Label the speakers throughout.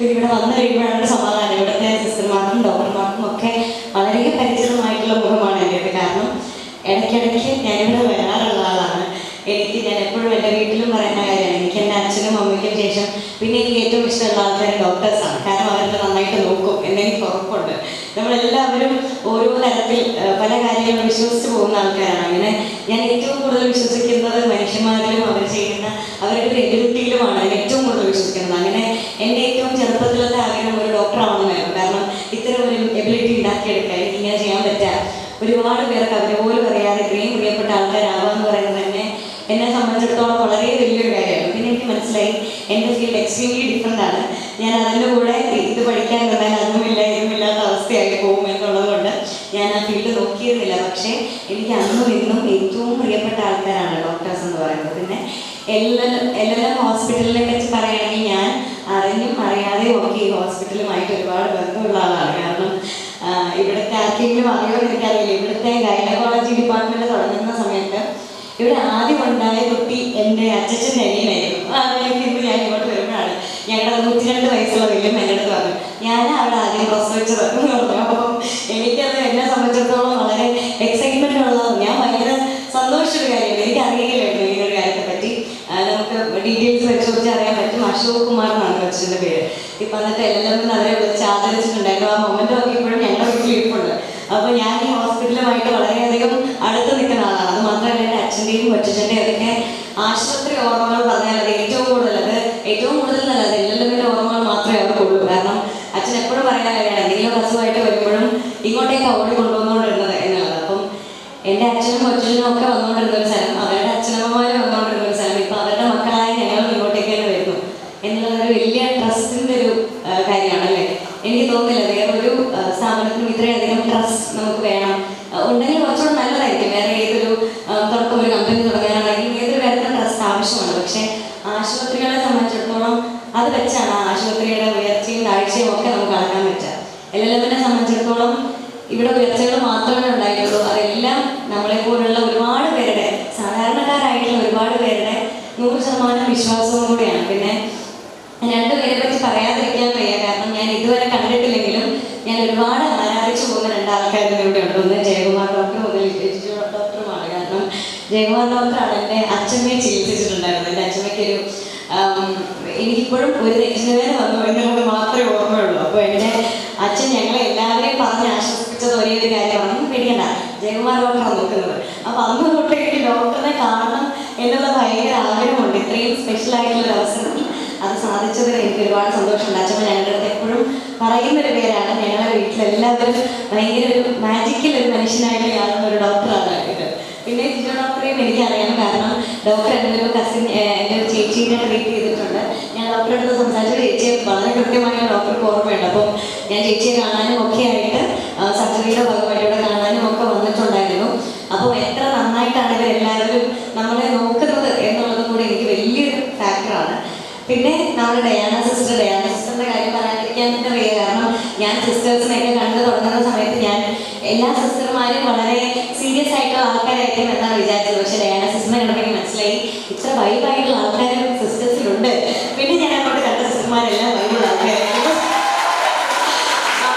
Speaker 1: പിന്നെ ഇവിടെ വന്നു കഴിയുമ്പോഴാണ് സമാധാനം. ഇവിടുത്തെ സിസ്റ്റർമാർക്കും ഡോക്ടർമാർക്കും ഒക്കെ വളരെ പരിചിതമായിട്ടുള്ള മുഖമാണ് എന്റെ കാരണം ഇടയ്ക്കിടയ്ക്ക് ഞാനിവിടെ വരാറുള്ള ആളാണ്. എനിക്ക് ഞാൻ എപ്പോഴും എന്റെ വീട്ടിലും പറയുന്ന കാര്യമാണ്. എനിക്ക് എന്റെ അച്ഛനും അമ്മയ്ക്കും ശേഷം പിന്നെ എനിക്ക് ഏറ്റവും ഇഷ്ടമുള്ള ആൾക്കാർ ഡോക്ടേഴ്സാണ് കാരണം അവരുടെ നന്നായിട്ട് നോക്കും. എന്നെനിക്ക് ഉറപ്പുണ്ട്. നമ്മളെല്ലാവരും ഓരോ തരത്തിൽ പല കാര്യങ്ങളും വിശ്വസിച്ച് പോകുന്ന ആൾക്കാരാണ്. അങ്ങനെ ഞാൻ ഏറ്റവും കൂടുതൽ വിശ്വസിക്കുന്നത് മനുഷ്യന്മാരിലും അവർ ചെയ്യുന്ന അവരുടെ ഒരു ഞാൻ ഏറ്റവും കൂടുതൽ വിശ്വസിക്കുന്നത്. അങ്ങനെ എന്റെ തന്നെ ആഗ്രഹം ഒരു ഡോക്ടർ ആവണമായിരുന്നു കാരണം ഇത്തരം ഒരു എബിലിറ്റി ഉണ്ടാക്കിയെടുക്കാൻ എനിക്ക് ഇങ്ങനെ ചെയ്യാൻ പറ്റുക ഒരുപാട് പേർക്ക് അവരെ പോലും അറിയാതെ ഇത്രയും പ്രിയപ്പെട്ട ആൾക്കാരാവുക എന്ന് പറയുന്നത് തന്നെ എന്നെ സംബന്ധിച്ചിടത്തോളം വളരെ വലിയൊരു കാര്യമാണ്. പിന്നെ എനിക്ക് മനസ്സിലായി എന്റെ ഫീൽഡ് എക്സ്ട്രീംലി ഡിഫറെന്റ് ആണ്. ഞാൻ അതിന്റെ കൂടെ ഇത് പഠിക്കാൻ തന്നാൽ അതുമില്ല ഇതുമില്ലാത്ത അവസ്ഥയായി പോകും എന്നുള്ളത് കൊണ്ട് ഞാൻ ആ ഫീൽഡ് നോക്കിയിരുന്നില്ല. പക്ഷേ എനിക്ക് അന്നും ഇന്നും ഏറ്റവും പ്രിയപ്പെട്ട ആൾക്കാരാണ് ഡോക്ടേഴ്സ് എന്ന് പറയുന്നത്. പിന്നെ എല്ലാ എല്ലാ ഹോസ്പിറ്റലിനെ പറ്റി പറയുകയാണെങ്കിൽ ഞാൻ അറിഞ്ഞും അറിയാതെയും ഒക്കെ ഈ ഹോസ്പിറ്റലുമായിട്ട് ഒരുപാട് ബന്ധമുള്ള ആളാണ്. കാരണം ഇവിടുത്തെ ആർക്കെങ്കിലും അറിയോ എനിക്കറിയില്ല. ഇവിടുത്തെ ഗൈനക്കോളജി ഡിപ്പാർട്ട്മെന്റ് തുടങ്ങുന്ന സമയത്ത് ഇവിടെ ആദ്യം ഉണ്ടായ കുട്ടി എന്റെ അച്ഛന്റെ അനിയനായിരുന്നു. അതിലേക്ക് ഞാൻ ഇങ്ങോട്ട് വരുമ്പോഴാണ് ഞങ്ങളുടെ നൂറ്റി രണ്ട് വയസ്സുള്ള വലിയ ഞങ്ങളുടെ പറഞ്ഞു ഞാനാണ് അവിടെ ആദ്യം പ്രസവിച്ചത് എന്ന് പറഞ്ഞു അപ്പം എനിക്കത് എന്നെ സംബന്ധിച്ചിടത്തോളം വളരെ എക്സൈറ്റ്മെന്റ് ഉള്ളതാണ് ഞാൻ ഭയങ്കര സന്തോഷമൊരു കാര്യമാണ് എനിക്ക് അറിയില്ലായിരുന്നു ഈ ഒരു കാര്യത്തെ പറ്റി ആ, നമുക്ക് ഡീറ്റെയിൽസ് പരിശോധിച്ച് അറിയാൻ പറ്റും അശോക് കുമാർ എന്നാണ് കൊച്ചിന്റെ പേര് ഇപ്പം എന്നിട്ട് എല്ലാവരും അവരെ വിളിച്ച് ആദരിച്ചിട്ടുണ്ടായിരുന്നു ആ മൊമെന്റ് ഒക്കെ ഇപ്പോഴും ഞങ്ങളുടെ വീട്ടിൽ ഇരിപ്പുണ്ട് അപ്പോൾ ഞാൻ ഈ ഹോസ്പിറ്റലുമായിട്ട് വളരെയധികം അടുത്ത് നിൽക്കുന്ന ആളാണ്. അത് മാത്രമല്ല എന്റെ അച്ഛന്റെയും കൊച്ചച്ഛന്റെയും അതൊക്കെ ആശുപത്രി ഓർമ്മകൾ പറഞ്ഞാൽ അത് ഏറ്റവും കൂടുതൽ അത് ഏറ്റവും കൂടുതൽ നല്ല അത് എല്ലാവരുടെ ഓർമ്മകൾ മാത്രമേ അവർക്കുള്ളൂ കാരണം അച്ഛൻ എപ്പോഴും പറയാൻ കാര്യമാണ് എന്തെങ്കിലും അസുഖമായിട്ട് വരുമ്പോഴും ഇങ്ങോട്ടേക്ക് ഓടി കൊണ്ടുവന്നുകൊണ്ടിരുന്നത് എന്നുള്ളത്. അപ്പം എന്റെ അച്ഛനും കൊച്ചനും ഒക്കെ വന്നുകൊണ്ടിരുന്ന ഒരു സ്ഥലം അവരുടെ അച്ഛനമ്മമാരും വന്നുകൊണ്ടിരുന്ന ഒരു സ്ഥലം ഇപ്പം അവരുടെ മക്കളായ ഞങ്ങൾ ഇങ്ങോട്ടേക്ക് തന്നെ വരുന്നു എന്നുള്ളത് ഒരു വലിയ ട്രസ്റ്റിന്റെ ഒരു കാര്യമാണല്ലേ? എനിക്ക് തോന്നുന്നില്ല വേറൊരു സ്ഥാപനത്തിനും ഇത്രയധികം ട്രസ്റ്റ് നമുക്ക് വേണം. ഉണ്ടെങ്കിൽ കുറച്ചുകൂടെ നല്ലതായിരിക്കും. വേറെ ഏതൊരു തുടക്കം ഒരു കമ്പനി തുടങ്ങാനാണെങ്കിൽ ഏതൊരു കാര്യത്തിനും ട്രസ്റ്റ് ആവശ്യമാണ്. പക്ഷേ ആശുപത്രികളെ സംബന്ധിച്ചിടത്തോളം അത് വെച്ചാണ് ആശുപത്രിയുടെ ഉയർച്ചയും താഴ്ചയും ഒക്കെ നമുക്ക് അളക്കാൻ പറ്റുക. എൽ എൽ എമ്മിനെ സംബന്ധിച്ചിടത്തോളം ഇവിടെ ഉയർച്ചകൾ മാത്രമേ ഉണ്ടായിട്ടുള്ളൂ അതെല്ലാം നമ്മളെ പോലുള്ള ഒരുപാട് പേരുടെ സാധാരണക്കാരായിട്ടുള്ള ഒരുപാട് പേരുടെ നൂറ് ശതമാനം വിശ്വാസവും കൂടിയാണ് പിന്നെ രണ്ടുപേരെ പറ്റി പറയാതിരിക്കാൻ വയ്യ കാരണം ഞാൻ ഇതുവരെ കണ്ടിട്ടില്ലെങ്കിലും ഞാൻ ഒരുപാട് അനാരോഗ്യം പോകുന്ന രണ്ടാൾക്കാരും ഇവിടെ ഉണ്ട്. ഒന്ന് ജയകുമാർ ഡോക്ടർ ഒന്ന് ലിജു ഡോക്ടറുമാണ് കാരണം ജയകുമാർ ഡോക്ടറാണ് എന്റെ അച്ഛമ്മയെ ചികിത്സിച്ചിട്ടുണ്ടായിരുന്നത്. എന്റെ അച്ഛമ്മയ്ക്കൊരു എനിക്കിപ്പോഴും ഒരു നെറ്റിനുവേദന വന്നു എന്നുള്ളത് മാത്രമേ ഓർമ്മയുള്ളൂ. അപ്പോൾ എന്റെ അച്ഛൻ ഞങ്ങളെ എല്ലാവരെയും പറഞ്ഞ് ആശ്വസിപ്പിച്ചത് ഒരേ ഒരു കാര്യമാണ്. പേടിക്കണ്ട. ജയകുമാർ ഡോക്ടറാണ് നോക്കുന്നത്. അപ്പോൾ അന്ന് തൊട്ട് എനിക്ക് ഡോക്ടറിനെ കാണണം എന്നുള്ള ഭയങ്കര ആഗ്രഹമുണ്ട്. ഇത്രയും സ്പെഷ്യൽ ആയിട്ടുള്ള ഒരു അവസരത്തിൽ അത് സാധിച്ചതിൽ എനിക്ക് ഒരുപാട് സന്തോഷമുണ്ട് അച്ഛൻ ഞങ്ങളുടെ അടുത്ത് എപ്പോഴും പറയുന്ന ഒരു പേരാണ് ഞങ്ങളുടെ വീട്ടിലെല്ലാവരും ഭയങ്കര ഒരു മാജിക്കൽ ഒരു മനുഷ്യനായിട്ട് കാണുന്ന ഒരു ഡോക്ടറാണ് ഇത്. പിന്നെ ജിജോ ഡോക്ടറെയും എനിക്കറിയാം കാരണം ഡോക്ടർ എന്റെ ഒരു കസിൻ എന്റെ ഒരു ചേച്ചീനെ ട്രീറ്റ് ചെയ്തിട്ടുണ്ട്. ഞാൻ ഡോക്ടറെ അടുത്ത് സംസാരിച്ച ചേച്ചിയെ വളരെ കൃത്യമായി ഡോക്ടർക്ക് ഓർമ്മയുണ്ട്. അപ്പം ഞാൻ ചേച്ചിയെ കാണാനും ഒക്കെ ആയിട്ട് സർജറിയുടെ ഭാഗമായിട്ട് ഇവിടെ കാണാനും ഒക്കെ വന്നിട്ടുണ്ടായിരുന്നു. അപ്പോൾ എത്ര നന്നായിട്ടാണ് ഇവരെല്ലാവരും നമ്മളെ നോക്കുന്നത് എന്നുള്ളതും കൂടി എനിക്ക് വലിയൊരു ഫാക്ടറാണ് പിന്നെ നമ്മുടെ ഡയാന സിസ്റ്റർ ഡയാന സിസ്റ്ററിന്റെ കാര്യം പറയാതിരിക്കാൻ തന്നെ വയ്യ കാരണം ഞാൻ സിസ്റ്റേഴ്സിനെയൊക്കെ കണ്ടു തുടങ്ങുന്ന സമയത്ത് ഞാൻ എല്ലാ സിസ്റ്റർമാരും വളരെ സീരിയസ് ആയിട്ടുള്ള ആൾക്കാരായിരിക്കും എന്നാണ് വിചാരിച്ചത്. പക്ഷെ ഡയാന സിസ്റ്ററിനെ കണ്ടപ്പോൾ എനിക്ക് മനസ്സിലായി ഇത്ര വൈബായിട്ടുള്ള ആൾക്കാരും സിസ്റ്റേഴ്സിലുണ്ട്. പിന്നെ ഞാൻ അങ്ങോട്ട് കണ്ട സിസ്റ്റർമാരെല്ലാം വൈബുള്ള ആൾക്കാരായിരുന്നു.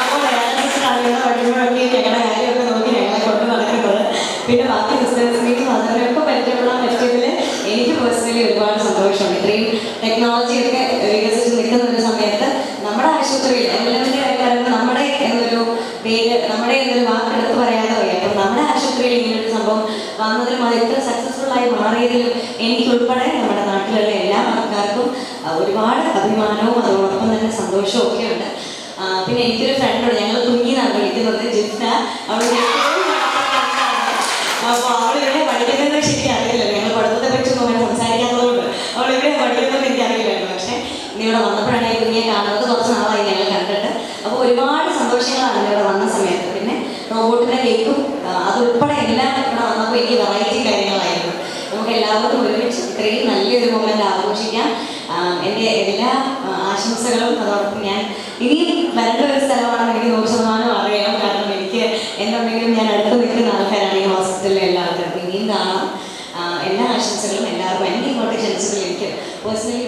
Speaker 1: അപ്പോൾ ഡയാന സിസ്റ്റർ പഠിക്കുമ്പോഴൊക്കെ ഞങ്ങളുടെ കാര്യമൊക്കെ നോക്കി ഞങ്ങളെ കൊണ്ട് നടക്കുന്നത്. പിന്നെ ബാക്കി സിസ്റ്റേഴ്സിനെയും അതിനൊക്കെ പരിചയപ്പെടാൻ പറ്റിയതിൽ എനിക്ക് പേഴ്സണലി ഒരുപാട് സന്തോഷമാണ് ഇത്രയും ടെക്നോളജി ഒക്കെ വികസിച്ച് നിൽക്കുന്ന ഒരു സമയത്ത് ആശുപത്രിയിൽ എല്ലാവരുടെ നമ്മുടെ എന്നൊരു പേര് നമ്മുടെ എന്നൊരു വാക്ക് എടുത്ത് പറയാതെ നമ്മുടെ ആശുപത്രിയിൽ ഒരു സംഭവം വന്നതിലും സക്സസ്ഫുൾ ആയി മാറിയതിലും എനിക്ക് ഉൾപ്പെടെ നമ്മുടെ നാട്ടിലുള്ള എല്ലാ ആൾക്കാർക്കും ഒരുപാട് അഭിമാനവും അതോടൊപ്പം തന്നെ സന്തോഷവും ഒക്കെ ഉണ്ട്. പിന്നെ എനിക്കൊരു ഫ്രണ്ടുണ്ട് ഞങ്ങൾ കുഞ്ഞിനാണ് വിളിക്കുന്നത് ജിഫ്ന അവൾ അപ്പോൾ അവൾ ഇവിടെ പഠിക്കുന്നത് ശരിക്കും അറിയില്ല ഞങ്ങൾ പഠിത്തത്തെ പറ്റിയൊന്നും അങ്ങനെ സംസാരിക്കാത്തതുകൊണ്ട് അവൾ ഇവിടെ പഠിക്കുന്നത് ഇവിടെ വന്നപ്പോഴാണ് കുഞ്ഞിയെ കാണുന്നത്. കുറച്ച് നാളായി ഞങ്ങൾ കണ്ടിട്ട്. അപ്പോൾ ഒരുപാട് സന്തോഷങ്ങളാണ് ഇവിടെ വന്ന സമയത്ത്. പിന്നെ റോബോട്ടിനെ കേക്കും അതുൾപ്പെടെ എല്ലാം ഇവിടെ വന്നപ്പോൾ എനിക്ക് വെറൈറ്റി കാര്യങ്ങളായിരുന്നു. നമുക്ക് എല്ലാവർക്കും ഒരുമിച്ച് ഇത്രയും നല്ലൊരു മൊമെന്റ് ആഘോഷിക്കാം. എന്റെ എല്ലാ ആശംസകളും അതോടൊപ്പം ഞാൻ ഇനി വരേണ്ട ഒരു സ്ഥലമാണ് എനിക്ക് നൂറ് ശതമാനം അറിയാം കാരണം എനിക്ക് എന്തുണ്ടെങ്കിലും ഞാൻ അടുത്ത് നിൽക്കുന്ന ആൾക്കാരാണ് ഈ ഹോസ്പിറ്റലിലെ എല്ലാവർക്കും. ഇനിയും കാണാം. എല്ലാ ആശംസകളും എല്ലാവർക്കും. എനിക്ക് ഇങ്ങോട്ട് ക്ഷണിച്ചതിൽ എനിക്ക് പേഴ്സണലി